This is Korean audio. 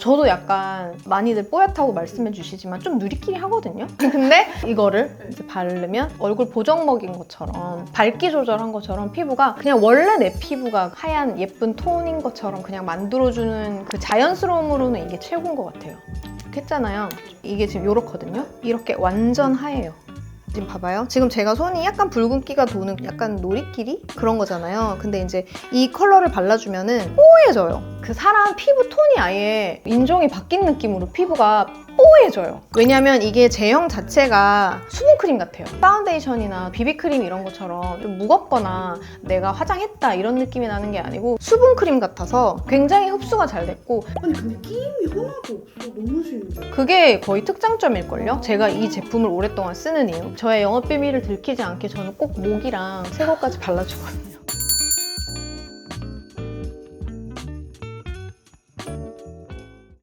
저도 약간 많이들 뽀얗다고 말씀해 주시지만 좀 누리끼리 하거든요. 근데 이거를 이제 바르면 얼굴 보정 먹인 것처럼 밝기 조절한 것처럼 피부가 그냥 원래 내 피부가 하얀 예쁜 톤인 것처럼 그냥 만들어주는 그 자연스러움으로는 이게 최고인 것 같아요. 했잖아요. 이게 지금 이렇거든요. 이렇게 완전 하얘요. 지금 봐봐요. 지금 제가 손이 약간 붉은기가 도는 약간 노리끼리 그런 거잖아요. 근데 이제 이 컬러를 발라주면은 뽀얘져요. 그 사람 피부 톤이 아예 인종이 바뀐 느낌으로 피부가 뽀얘져요. 왜냐면 이게 제형 자체가 수분크림 같아요. 파운데이션이나 비비크림 이런 것처럼 좀 무겁거나 내가 화장했다 이런 느낌이 나는 게 아니고 수분크림 같아서 굉장히 흡수가 잘 됐고 아니 근데 끼임이 하나도 없어 너무 신기해 그게 거의 특장점일걸요? 제가 이 제품을 오랫동안 쓰는 이유. 저의 영업 비밀을 들키지 않게 저는 꼭 목이랑 쇄골까지 발라주거든요.